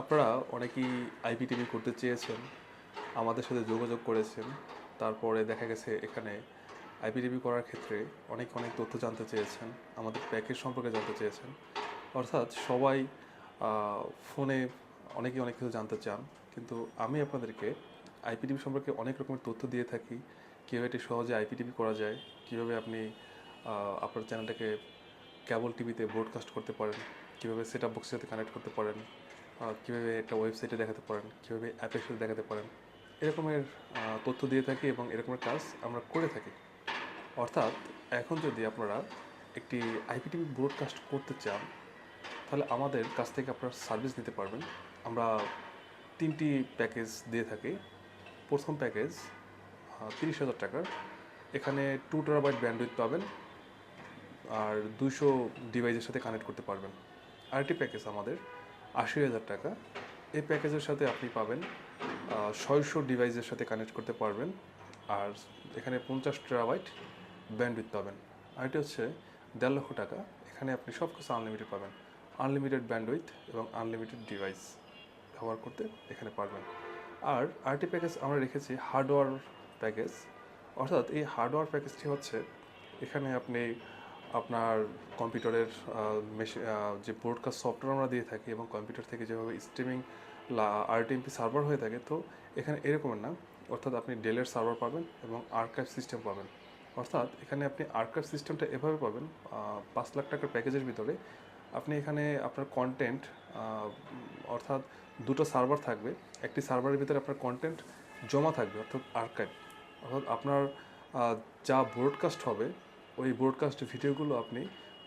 আপনারা অনেকেই আইপিটিভি করতে চেয়েছেন, আমাদের সাথে যোগাযোগ করেছেন। তারপরে দেখা গেছে এখানে আইপিটিভি করার ক্ষেত্রে অনেক অনেক তথ্য জানতে চেয়েছেন, আমাদের প্যাকেজ সম্পর্কে জানতে চেয়েছেন। অর্থাৎ সবাই ফোনে অনেকে অনেক কিছু জানতে চান, কিন্তু আমি আপনাদেরকে আইপিটিভি সম্পর্কে অনেক রকমের তথ্য দিয়ে থাকি, কীভাবে এটি সহজে আইপিটিভি করা যায়, কীভাবে আপনি আপনার চ্যানেলটাকে কেবল টিভিতে ব্রডকাস্ট করতে পারেন, কীভাবে সেট আপ বক্সের সাথে কানেক্ট করতে পারেন কীভাবে একটা ওয়েবসাইটে দেখাতে পারেন, কীভাবে অ্যাপের সাথে দেখাতে পারেন, এরকমের তথ্য দিয়ে থাকি এবং এরকমের কাজ আমরা করে থাকি। অর্থাৎ এখন যদি আপনারা একটি আইপিটিভি ব্রডকাস্ট করতে চান, তাহলে আমাদের কাছ থেকে আপনারা সার্ভিস নিতে পারবেন। আমরা তিনটি প্যাকেজ দিয়ে থাকি। প্রথম প্যাকেজ তিরিশ হাজার টাকার। এখানে টু টেরাবাইট ব্যান্ডউইথ পাবেন আর দুশো ডিভাইসের সাথে কানেক্ট করতে পারবেন। আরেকটি প্যাকেজ আমাদের আশি হাজার টাকা। এই প্যাকেজের সাথে আপনি পাবেন ছয়শো ডিভাইসের সাথে কানেক্ট করতে পারবেন আর এখানে পঞ্চাশ টেরাবাইট ব্যান্ডউইথ পাবেন। আরেকটি হচ্ছে দেড় লক্ষ টাকা। এখানে আপনি সব কিছু আনলিমিটেড পাবেন। আনলিমিটেড ব্যান্ডউইথ এবং আনলিমিটেড ডিভাইস ব্যবহার করতে এখানে পারবেন। আর আরেকটি প্যাকেজ আমরা রেখেছি, হার্ডওয়্যার প্যাকেজ। অর্থাৎ এই হার্ডওয়্যার প্যাকেজটি হচ্ছে, এখানে আপনি আপনার কম্পিউটারের যে ব্রডকাস্ট সফটওয়্যার আমরা দিয়ে থাকি এবং কম্পিউটার থেকে যেভাবে স্ট্রিমিং আরটিএমপি সার্ভার হয়ে থাকে, তো এখানে এরকমের না। অর্থাৎ আপনি ডেলের সার্ভার পাবেন এবং আর্কাইভ সিস্টেম পাবেন। অর্থাৎ এখানে আপনি আর্কাইভ সিস্টেমটা এভাবে পাবেন পাঁচ লাখ টাকার প্যাকেজের ভিতরে। আপনি এখানে আপনার কন্টেন্ট অর্থাৎ দুটো সার্ভার থাকবে। একটি সার্ভারের ভিতরে আপনার কন্টেন্ট জমা থাকবে, অর্থাৎ আর্কাইভ অর্থাৎ আপনার যা ব্রডকাস্ট হবে ওই ব্রডকাস্ট ভিডিওগুলো আপনি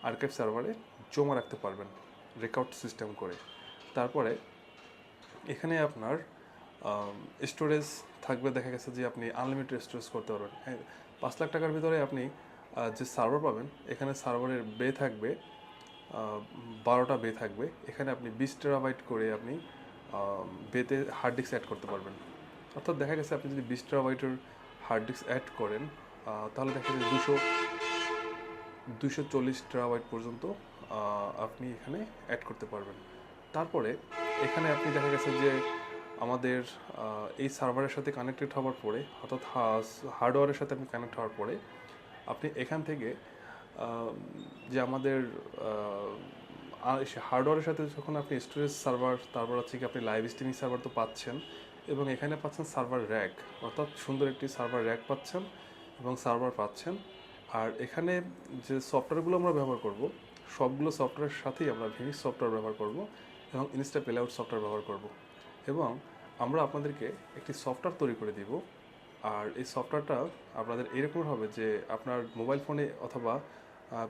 আর্কাইভ সার্ভারে জমা রাখতে পারবেন রেকর্ড সিস্টেম করে। তারপরে এখানে আপনার স্টোরেজ থাকবে দেখা গেছে যে আপনি আনলিমিটেড স্টোরেজ করতে পারবেন। হ্যাঁ, পাঁচ লাখ টাকার ভিতরে আপনি যে সার্ভার পাবেন এখানে সার্ভারের বে থাকবে বারোটা বে থাকবে। এখানে আপনি বিশ টেরাবাইট করে আপনি বেতে হার্ড ডিস্ক অ্যাড করতে পারবেন। অর্থাৎ দেখা গেছে আপনি যদি বিশ টেরাবাইটের হার্ড ডিস্ক অ্যাড করেন তাহলে দেখা যাচ্ছে দুশো দুশো চল্লিশ টেরাবাইট পর্যন্ত আপনি এখানে অ্যাড করতে পারবেন। তারপরে এখানে আপনি দেখা গেছে যে আমাদের এই সার্ভারের সাথে কানেক্টেড হওয়ার পরে, অর্থাৎ হার্ডওয়্যারের সাথে আপনি কানেক্ট হওয়ার পরে, আপনি এখান থেকে যে আমাদের হার্ডওয়্যারের সাথে যখন আপনি স্টোরেজ সার্ভার তারপর হচ্ছে কি আপনি লাইভ স্ট্রিমিং সার্ভার তো পাচ্ছেন, এবং এখানে পাচ্ছেন সার্ভার র্যাক অর্থাৎ সুন্দর একটি সার্ভার র্যাক পাচ্ছেন এবং সার্ভার পাচ্ছেন। আর এখানে যে সফটওয়্যারগুলো আমরা ব্যবহার করব, সবগুলো সফটওয়্যারের সাথেই আমরা ভিনিক্স সফটওয়্যার ব্যবহার করব এবং ইনস্টা পেলাউট সফটওয়্যার ব্যবহার করব এবং আমরা আপনাদেরকে একটি সফটওয়্যার তৈরি করে দিব। আর এই সফটওয়্যারটা আপনাদের এরকম হবে যে আপনার মোবাইল ফোনে অথবা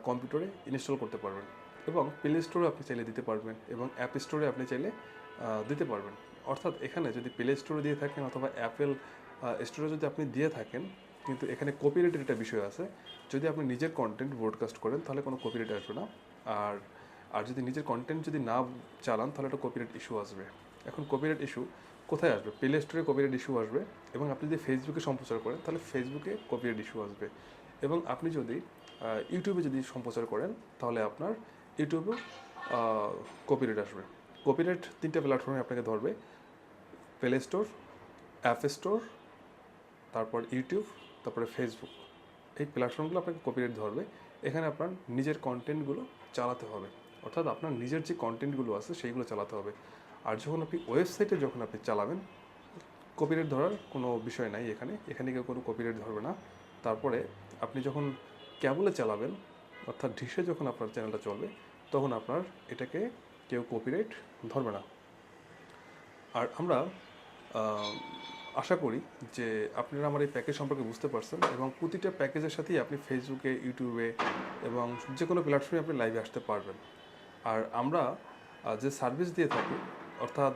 কম্পিউটারে ইনস্টল করতে পারবেন এবং প্লে স্টোরে আপনি চাইলে দিতে পারবেন এবং অ্যাপ স্টোরে আপনি চাইলে দিতে পারবেন। অর্থাৎ এখানে যদি প্লে স্টোরে দিয়ে থাকেন অথবা অ্যাপেল স্টোরে যদি আপনি দিয়ে থাকেন কিন্তু এখানে কপিরাইটের একটা বিষয় আছে। যদি আপনি নিজের কন্টেন্ট ব্রডকাস্ট করেন, তাহলে কোনো কপিরাইট আসবে না। আর আর যদি নিজের কন্টেন্ট যদি না চালান, তাহলে একটা কপিরাইট ইস্যু আসবে। এখন কপিরাইট ইস্যু কোথায় আসবে? প্লে স্টোরে কপিরাইট ইস্যু আসবে এবং আপনি যদি ফেসবুকে সম্প্রচার করেন, তাহলে ফেসবুকে কপিরাইট ইস্যু আসবে। এবং আপনি যদি ইউটিউবে যদি সম্প্রচার করেন, তাহলে আপনার ইউটিউবেও কপিরাইট আসবে। কপিরাইট তিনটে প্ল্যাটফর্মে আপনাকে ধরবে। প্লে স্টোর অ্যাপ স্টোর তারপর ইউটিউব তারপরে ফেসবুক এই প্ল্যাটফর্মগুলো আপনাকে কপিরাইট ধরবে। এখানে আপনার নিজের কন্টেন্টগুলো চালাতে হবে। অর্থাৎ আপনার নিজের যে কন্টেন্টগুলো আছে, সেইগুলো চালাতে হবে। আর যখন আপনি ওয়েবসাইটে যখন আপনি চালাবেন কপিরাইট ধরার কোনো বিষয় নাই এখানে। এখানে কেউ কোনো কপিরাইট ধরবে না। তারপরে আপনি যখন ক্যাবলে চালাবেন, অর্থাৎ ডিশে যখন আপনার চ্যানেলটা চলবে, তখন আপনার এটাকে কেউ কপিরাইট ধরবে না। আর আমরা আশা করি যে আপনারা আমার এই প্যাকেজ সম্পর্কে বুঝতে পারছেন এবং প্রতিটা প্যাকেজের সাথেই আপনি ফেসবুকে ইউটিউবে এবং যে কোনো প্ল্যাটফর্মে আপনি লাইভে আসতে পারবেন। আর আমরা যে সার্ভিস দিয়ে থাকি, অর্থাৎ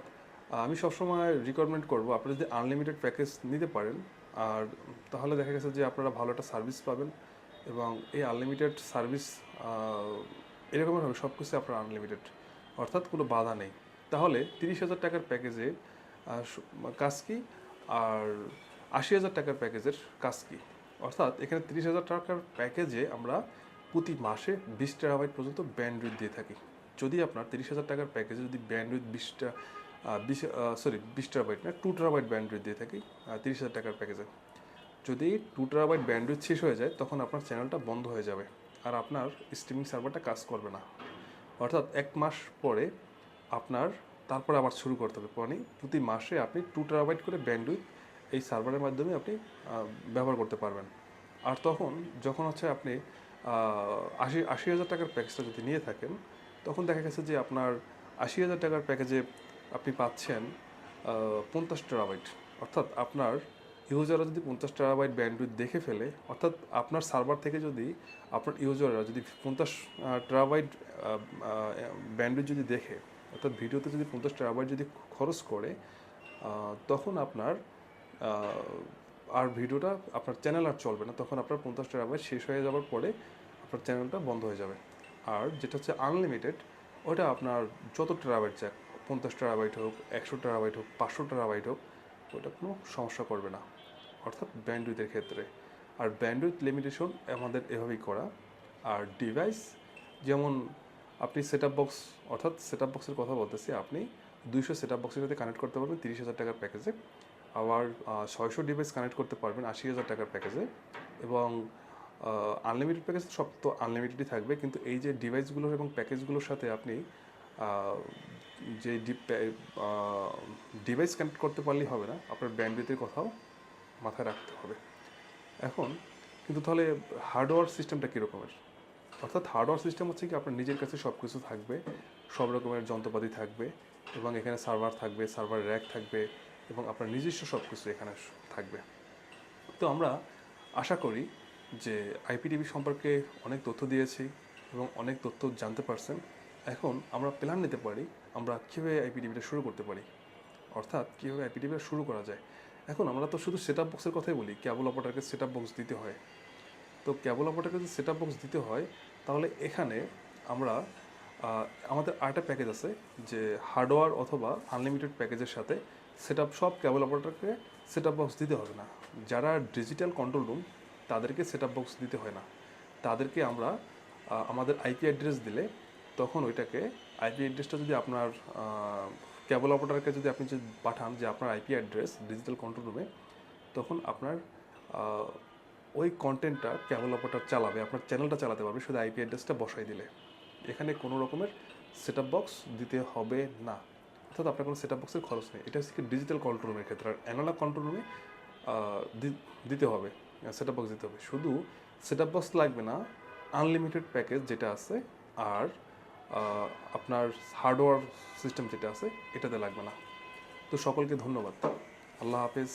আমি সবসময় রিকমেন্ড করব আপনি যদি আনলিমিটেড প্যাকেজ নিতে পারেন, আর তাহলে দেখা গেছে যে আপনারা ভালো একটা সার্ভিস পাবেন এবং এই আনলিমিটেড সার্ভিস এরকমের হবে সব কিছু আপনার আনলিমিটেড অর্থাৎ কোনো বাধা নেই। তাহলে তিরিশ হাজার টাকার প্যাকেজে কাজ কি? আর আশি হাজার টাকার প্যাকেজের কাজ কি অর্থাৎ এখানে তিরিশ হাজার টাকার প্যাকেজে আমরা প্রতি মাসে বিশ টেরাবাইট পর্যন্ত ব্যান্ডউইথ দিয়ে থাকি। যদি আপনার তিরিশ হাজার টাকার প্যাকেজে যদি ব্যান্ডউইথ বিশটা বিশ সরি বিশ টেরাবাইট না টু টেরাবাইট ব্যান্ডউইথ দিয়ে থাকি তিরিশ হাজার টাকার প্যাকেজে। যদি টু টেরাবাইট ব্যান্ডউইথ শেষ হয়ে যায়, তখন আপনার চ্যানেলটা বন্ধ হয়ে যাবে আর আপনার স্ট্রিমিং সার্ভারটা কাজ করবে না। অর্থাৎ এক মাস পরে আপনার তারপরে আবার শুরু করতে হবে। মানে প্রতি মাসে আপনি টু টেরাবাইট করে ব্যান্ডউইথ এই সার্ভারের মাধ্যমে আপনি ব্যবহার করতে পারবেন। আর তখন যখন হচ্ছে আপনি আশি আশি হাজার টাকার প্যাকেজটা যদি নিয়ে থাকেন, তখন দেখা গেছে যে আপনার আশি হাজার টাকার প্যাকেজে আপনি পাচ্ছেন পঞ্চাশ টেরাবাইট অর্থাৎ আপনার ইউজাররা যদি পঞ্চাশ টেরাবাইট ব্যান্ডউইথ দেখে ফেলে, অর্থাৎ আপনার সার্ভার থেকে যদি আপনার ইউজাররা যদি পঞ্চাশ টেরাবাইট ব্যান্ডউইথ যদি দেখে অর্থাৎ ভিডিওতে যদি পঞ্চাশ টেরাবাইট যদি খরচ করে তখন আপনার আর ভিডিওটা আপনার চ্যানেল আর চলবে না। তখন আপনার পঞ্চাশ টেরাবাইট শেষ হয়ে যাওয়ার পরে আপনার চ্যানেলটা বন্ধ হয়ে যাবে। আর যেটা হচ্ছে আনলিমিটেড ওটা আপনার যত টেরাবাইট যাক পঞ্চাশ টেরাবাইট হোক, একশো টেরাবাইট হোক, পাঁচশো টেরাবাইট হোক, ওটা কোনো সমস্যা করবে না। অর্থাৎ ব্যান্ডউইথের ক্ষেত্রে। আর ব্যান্ডউইথ লিমিটেশন আমাদের এভাবেই করা। আর ডিভাইস যেমন আপনি সেট বক্স অর্থাৎ সেট বক্সের কথা বলতেছি, আপনি দুইশো সেট বক্সের সাথে কানেক্ট করতে পারবেন, তিরিশ হাজার টাকার প্যাকেজে আবার ছয়শো ডিভাইস কানেক্ট করতে পারবেন, আশি হাজার টাকার প্যাকেজে এবং আনলিমিটেড প্যাকেজ সব তো আনলিমিটেডই থাকবে, কিন্তু এই যে ডিভাইসগুলোর এবং প্যাকেজগুলোর সাথে আপনি যে ডিভাইস কানেক্ট করতে পারলেই হবে না, আপনার ব্যান্ডউইথের কথাও মাথায় রাখতে হবে। এখন, কিন্তু তাহলে হার্ডওয়্যার সিস্টেমটা কীরকমের? অর্থাৎ হার্ডওয়্যার সিস্টেম হচ্ছে কি আপনার নিজের কাছে সব কিছু থাকবে, সব রকমের যন্ত্রপাতি থাকবে এবং এখানে সার্ভার থাকবে সার্ভার র্যাক থাকবে এবং আপনার নিজস্ব সব কিছু এখানে থাকবে। তো আমরা আশা করি যে আইপিটিভি সম্পর্কে অনেক তথ্য দিয়েছি এবং অনেক তথ্য জানতে পারছেন। এখন আমরা প্ল্যান নিতে পারি, আমরা কীভাবে আইপিটিভিটা শুরু করতে পারি, অর্থাৎ কীভাবে আইপিটিভিটা শুরু করা যায়। এখন আমরা তো শুধু সেট আপ বক্সের কথাই বলি ক্যাবল অপারেটারকে সেট আপ বক্স দিতে হয়। তো ক্যাবল অপারেটারকে যদি সেট বক্স দিতে হয়, তাহলে এখানে আমরা আমাদের আরেকটা প্যাকেজ আছে যে হার্ডওয়্যার অথবা আনলিমিটেড প্যাকেজের সাথে সেট সব ক্যাবল অপারেটরকে সেট বক্স দিতে হবে না। যারা ডিজিটাল কন্ট্রোল রুম তাদেরকে সেট বক্স দিতে হয় না। তাদেরকে আমরা আমাদের আইপি অ্যাড্রেস দিলে তখন ওইটাকে আইপি অ্যাড্রেসটা যদি আপনার ক্যাবল অপারেটরকে যদি আপনি যদি পাঠান যে আপনার আইপি অ্যাড্রেস ডিজিটাল কন্ট্রোল রুমে তখন আপনার ওই কন্টেন্টটা অপারেটর চালাবে, আপনার চ্যানেলটা চালাতে পারবে, শুধু আইপি অ্যাড্রেসটা বসাই দিলে। এখানে কোনো রকমের সেট বক্স দিতে হবে না। অর্থাৎ আপনার কোনো সেট বক্সের খরচ নেই। এটা হচ্ছে ডিজিটাল কন্ট্রোল রুমের ক্ষেত্রে। আর অ্যানালগ কন্ট্রোল রুমে দিতে হবে সেট বক্স দিতে হবে। শুধু সেট বক্স লাগবে না আনলিমিটেড প্যাকেজ যেটা আছে, আর আপনার হার্ডওয়্যার সিস্টেম যেটা আছে, এটাতে লাগবে না। তো সকলকে ধন্যবাদ। আল্লাহ হাফেজ।